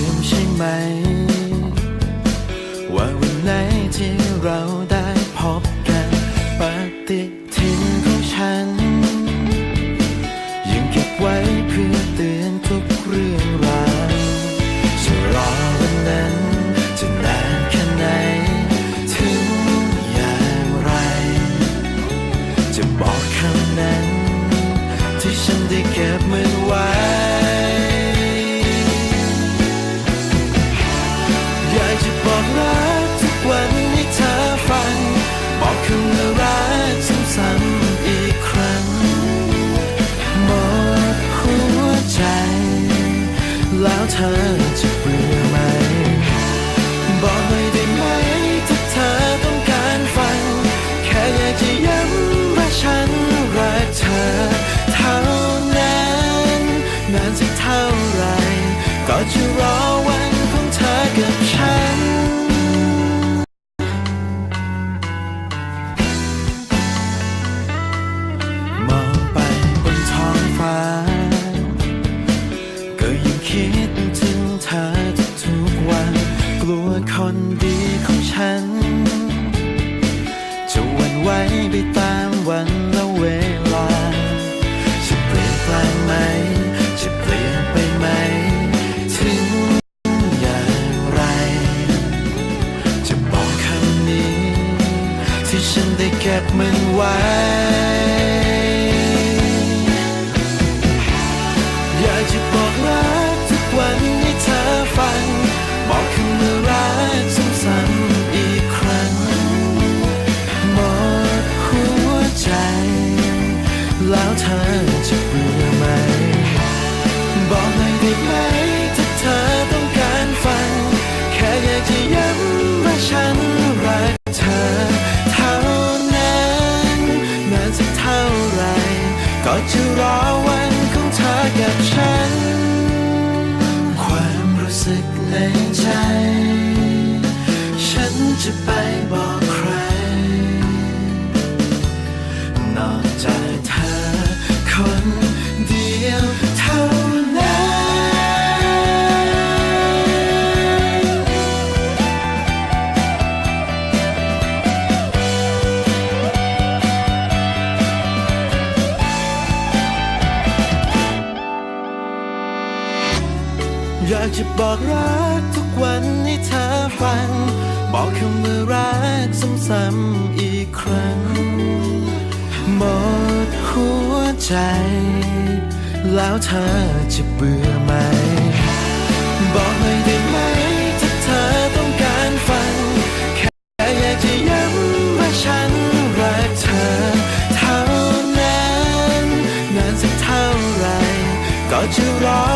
ืมใช่ไหม ว่าวันไหนที่เราได้พบกันปฏิทินของฉัน ยังเก็บไว้เพื่อเตือนทุกเรื่องราวจะรอวันนั้นจะนานแค่ไหน ถึงอย่างไร จะบอกคำนั้น ที่ฉันได้เก็บมันไว้ แตามวันและเวลา จะเปลี่ยนแปลงไหม จะเปลี่ยนไปไหม ถึงอย่างไร จะบอกคำนี้ ที่ฉันได้เก็บมันไว้ อจะเบื่อไหม บอกหน่อยได้ไหมถ้าเธอต้องการฟัง แค่อยากจะย้ำว่าฉันรักเธอ เท่านั้นนานสักเท่าไร ก็จะรอวันของเธอกับฉัน ความรู้สึกในใจากจะบอกรักทุกวันให้เธอฟัง บอกคำว่ารักซ้ำๆอีกครั้ง หมดหัวใจ แล้วเธอจะเบื่อไหม บอกหน่อยได้ไหมถ้าเธอต้องการฟัง แค่อยากจะย้ำว่าฉันรักเธอ เท่านั้น นานสักเท่าไร ก็จะรอ